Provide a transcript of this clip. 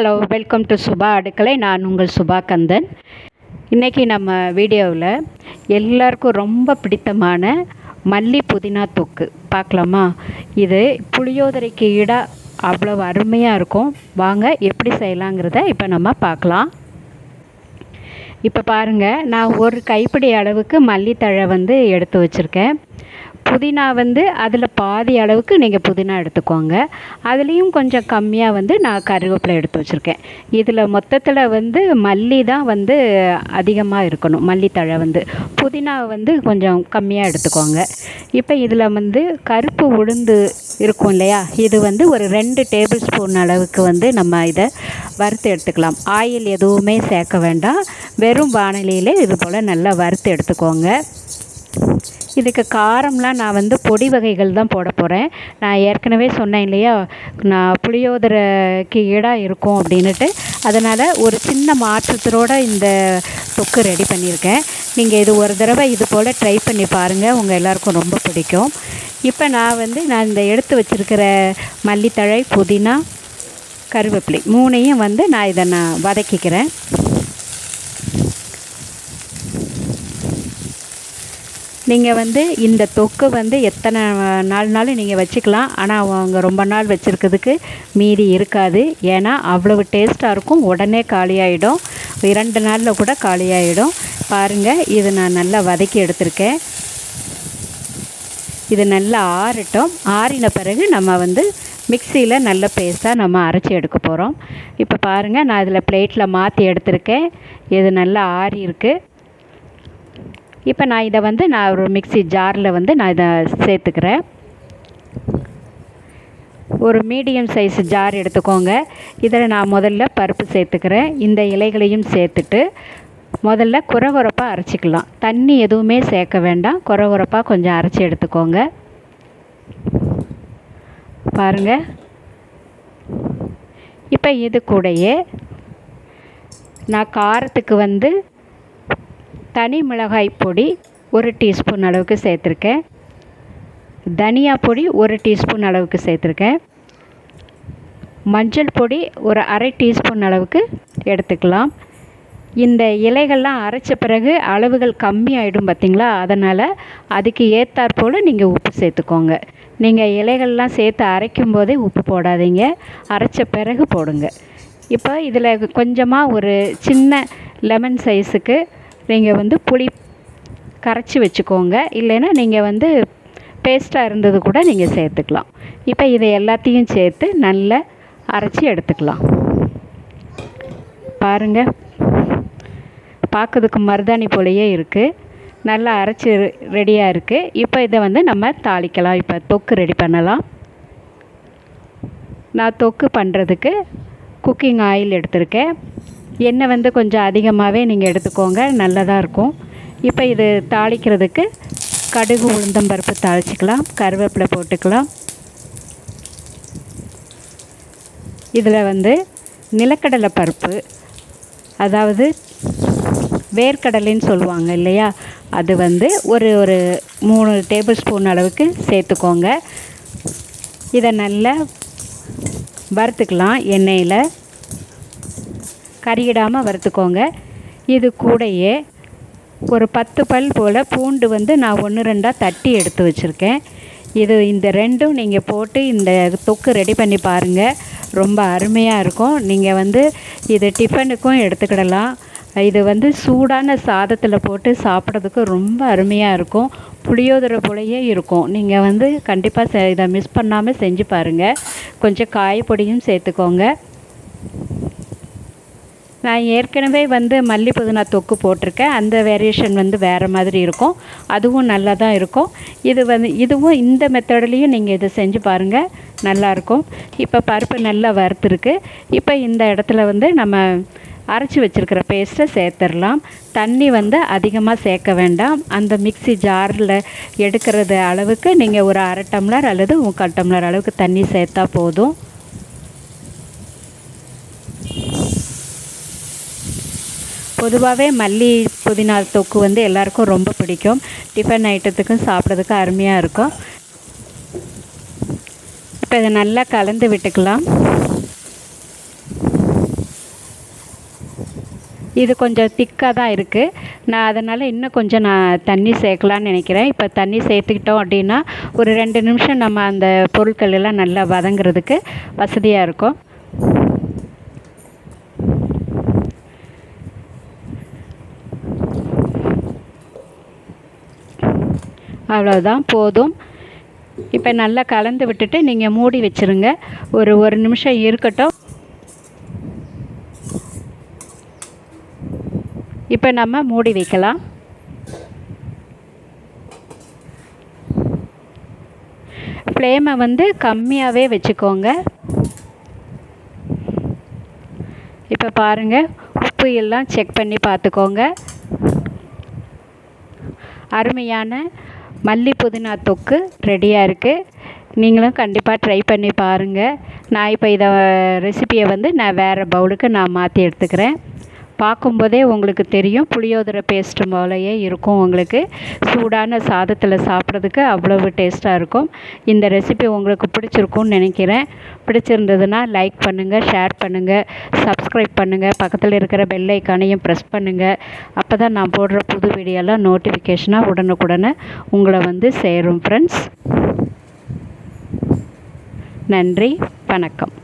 Hello welcome to Subha Adukkalai நான் உங்கள் சுபா கந்தன் இன்றைக்கி நம்ம வீடியோவில் எல்லாருக்கும் ரொம்ப பிடித்தமான மல்லி புதினா தொக்கு. பார்க்கலாமா? இது புளியோதரைக்கு ஈடாக அவ்வளோ அருமையாக இருக்கும். வாங்க எப்படி செய்யலாங்கிறத இப்போ நம்ம பார்க்கலாம். இப்போ பாருங்கள் நான் ஒரு கைப்பிடி அளவுக்கு மல்லித்தழை வந்து எடுத்து வச்சுருக்கேன். புதினா வந்து அதில் பாதி அளவுக்கு நீங்கள் புதினா எடுத்துக்கோங்க. அதுலேயும் கொஞ்சம் கம்மியாக வந்து நான் கருவேப்பிலை எடுத்து வச்சுருக்கேன். இதில் மொத்தத்தில் வந்து மல்லி தான் வந்து அதிகமாக இருக்கணும். மல்லித்தழை வந்து புதினா வந்து கொஞ்சம் கம்மியாக எடுத்துக்கோங்க. இப்போ இதில் வந்து கருப்பு உளுந்து இருக்கும் இல்லையா? இது வந்து ஒரு ரெண்டு டேபிள் ஸ்பூன் அளவுக்கு வந்து நம்ம இதை வறுத்து எடுத்துக்கலாம். ஆயில் எதுவுமே சேர்க்க வேண்டாம். வெறும் வானிலையிலே இது போல் நல்லா வறுத்து எடுத்துக்கோங்க. இதுக்கு காரம்லாம் நான் வந்து பொடி வகைகள் தான் போட போகிறேன் நான் ஏற்கனவே சொன்னேன் இல்லையா? நான் புளியோதரைக்கு ஈடாக இருக்கும் அப்படின்னுட்டு. அதனால் ஒரு சின்ன மாற்றத்தோடு இந்த தொக்கு ரெடி பண்ணியிருக்கேன். நீங்கள் இது ஒரு தடவை இது போல் ட்ரை பண்ணி பாருங்கள் உங்கள் எல்லாருக்கும் ரொம்ப பிடிக்கும். இப்போ நான் வந்து நான் இந்த எடுத்து வச்சுருக்கிற மல்லித்தழை புதினா கருவேப்பிலை மூணையும் வந்து நான் இதை நான் வதக்கிக்கிறேன். நீங்கள் வந்து இந்த தொக்கு வந்து எத்தனை நாள்னாலும் நீங்கள் வச்சுக்கலாம். ஆனால் அவங்க ரொம்ப நாள் வச்சுருக்கிறதுக்கு மீதி இருக்காது. ஏன்னா அவ்வளவு டேஸ்ட்டாக இருக்கும். உடனே காலியாகிடும் இரண்டு நாளில் கூட காலியாகிடும் பாருங்கள் இது நான் நல்லா வதக்கி எடுத்திருக்கேன். இது நல்லா ஆறட்டும். ஆறின பிறகு நம்ம வந்து மிக்சியில் நல்ல பேஸ்ட்டாக நம்ம அரைச்சி எடுக்க போகிறோம் இப்போ பாருங்கள் நான் இதில் பிளேட்டில் மாற்றி எடுத்திருக்கேன். இது நல்லா ஆறி இருக்குது இப்போ நான் இதை வந்து நான் ஒரு மிக்சி ஜாரில் வந்து நான் இதை சேர்த்துக்கிறேன். ஒரு மீடியம் சைஸ் ஜார் எடுத்துக்கோங்க. இதில் நான் முதல்ல பருப்பு சேர்த்துக்கிறேன். இந்த இலைகளையும் சேர்த்துட்டு முதல்ல குறகுறப்பாக அரைச்சிக்கலாம். தண்ணி எதுவுமே சேர்க்க வேண்டாம். குறகுறப்பாக கொஞ்சம் அரைச்சி எடுத்துக்கோங்க. பாருங்கள் இப்போ இது கூடயே நான் காரத்துக்கு வந்து தனி மிளகாய் பொடி ஒரு டீஸ்பூன் அளவுக்கு சேர்த்துருக்கேன். தனியா பொடி ஒரு டீஸ்பூன் அளவுக்கு சேர்த்துருக்கேன். மஞ்சள் பொடி ஒரு அரை டீஸ்பூன் அளவுக்கு எடுத்துக்கலாம். இந்த இலைகள்லாம் அரைச்ச பிறகு அளவுகள் கம்மியாயிடும் பார்த்திங்களா அதனால் அதுக்கு ஏற்றாற்போல் நீங்கள் உப்பு சேர்த்துக்கோங்க. நீங்கள் இலைகள்லாம் சேர்த்து அரைக்கும் போதே உப்பு போடாதீங்க. அரைச்ச பிறகு போடுங்க. இப்போ இதில் கொஞ்சமாக ஒரு சின்ன லெமன் சைஸுக்கு நீங்கள் வந்து புளி கரைச்சி வச்சுக்கோங்க. இல்லைன்னா நீங்கள் வந்து பேஸ்ட்டாக இருந்தது கூட நீங்கள் சேர்த்துக்கலாம். இப்போ இதை எல்லாத்தையும் சேர்த்து நல்லா அரைச்சி எடுத்துக்கலாம். பாருங்கள் பார்க்கறதுக்கு மருதாணி போலையே இருக்குது நல்லா அரைச்சி ரெடியாக இருக்குது இப்போ இதை வந்து நம்ம தாளிக்கலாம். இப்போ தொக்கு ரெடி பண்ணலாம். நான் தொக்கு பண்ணுறதுக்கு குக்கிங் ஆயில் எடுத்திருக்கேன். எண்ணெய் வந்து கொஞ்சம் அதிகமாகவே நீங்கள் எடுத்துக்கோங்க நல்லதாக இருக்கும். இப்போ இது தாளிக்கிறதுக்கு கடுகு உளுந்தம்பருப்பு தாளிச்சிக்கலாம் கருவேப்பிலை போட்டுக்கலாம். இதில் வந்து நிலக்கடலை பருப்பு அதாவது வேர்க்கடலைன்னு சொல்லுவாங்க இல்லையா அது வந்து ஒரு ஒரு மூணு டேபிள் ஸ்பூன் அளவுக்கு சேர்த்துக்கோங்க. இதை நல்லா வறுத்துக்கலாம் எண்ணெயில். கறியிடாமல் வறுத்துக்கோங்க. இது கூடையே ஒரு பத்து பல் போல் பூண்டு வந்து நான் ஒன்று ரெண்டாக தட்டி எடுத்து வச்சுருக்கேன். இது இந்த ரெண்டும் நீங்கள் போட்டு இந்த தொக்கு ரெடி பண்ணி பாருங்கள் ரொம்ப அருமையாக இருக்கும். நீங்கள் வந்து இது டிஃபனுக்கும் எடுத்துக்கிடலாம். இது வந்து சூடான சாதத்தில் போட்டு சாப்பிட்றதுக்கு ரொம்ப அருமையாக இருக்கும். புளியோதரை போலையே இருக்கும். நீங்கள் வந்து கண்டிப்பாக இதை மிஸ் பண்ணாமல் செஞ்சு பாருங்கள் கொஞ்சம் காயப்பொடியும் சேர்த்துக்கோங்க. நான் ஏற்கனவே வந்து மல்லி புதினா தொக்கு போட்டிருக்கேன். அந்த வேரியேஷன் வந்து வேறு மாதிரி இருக்கும். அதுவும் நல்லா தான் இருக்கும். இது வந்து இதுவும் இந்த மெத்தட்லேயும் நீங்கள் இதை செஞ்சு பாருங்கள் நல்லாயிருக்கும் இப்போ பருப்பு நல்லா வறுத்துருக்கு. இப்போ இந்த இடத்துல வந்து நம்ம அரைச்சி வச்சுருக்கிற பேஸ்ட்டை சேர்த்துடலாம். தண்ணி வந்து அதிகமாக சேர்க்க வேண்டாம். அந்த மிக்சி ஜாரில் எடுக்கிறது அளவுக்கு நீங்கள் ஒரு அரை டம்ளர் அல்லது முக்கால் டம்ளர் அளவுக்கு தண்ணி சேர்த்தா போதும். பொதுவாகவே மல்லி புதினா தொக்கு வந்து எல்லாருக்கும் ரொம்ப பிடிக்கும். டிஃபன் ஐட்டத்துக்கும் சாப்பிட்றதுக்கு அருமையாக இருக்கும். இப்போ இதை நல்லா கலந்து விட்டுக்கலாம். இது கொஞ்சம் திக்காக தான் இருக்குது நான் அதனால் இன்னும் கொஞ்சம் நான் தண்ணி சேர்க்கலான்னு நினைக்கிறேன். இப்போ தண்ணி சேர்த்துக்கிட்டோம் அப்படின்னா ஒரு ரெண்டு நிமிஷம் நம்ம அந்த பொருட்கள் எல்லாம் நல்லா வதங்குறதுக்கு வசதியாக இருக்கும். அவ்வளோதான் போதும். இப்போ நல்லா கலந்து விட்டுட்டு நீங்கள் மூடி வச்சுருங்க. ஒரு ஒரு நிமிஷம் இருக்கட்டும். இப்போ நம்ம மூடி வைக்கலாம். ஃப்ளேமை வந்து கம்மியாகவே வச்சுக்கோங்க. இப்போ பாருங்கள் உப்பு எல்லாம் செக் பண்ணி பார்த்துக்கோங்க. அருமையான மல்லி புதினா தொக்கு ரெடியாக இருக்குது நீங்களும் கண்டிப்பாக ட்ரை பண்ணி பாருங்கள் நான் இப்போ இதை ரெசிப்பியை வந்து நான் வேறு பவுலுக்கு நான் மாற்றி எடுத்துக்கிறேன். பார்க்கும்போதே உங்களுக்கு தெரியும். புளியோதரை பேஸ்ட்டு போலயே இருக்கும் உங்களுக்கு. சூடான சாதத்தில் சாப்பிட்றதுக்கு அவ்வளவு டேஸ்ட்டாக இருக்கும். இந்த ரெசிபி உங்களுக்கு பிடிச்சிருக்கும்னு நினைக்கிறேன். பிடிச்சிருந்ததுன்னா லைக் பண்ணுங்கள் ஷேர் பண்ணுங்கள் சப்ஸ்கிரைப் பண்ணுங்கள் பக்கத்தில் இருக்கிற பெல் ஐக்கானையும் ப்ரெஸ் பண்ணுங்கள் அப்போ தான் நான் போடுற புது வீடியோலாம் நோட்டிஃபிகேஷனாக உடனுக்குடனே உங்களை வந்து சேரும் ஃப்ரெண்ட்ஸ் நன்றி வணக்கம்.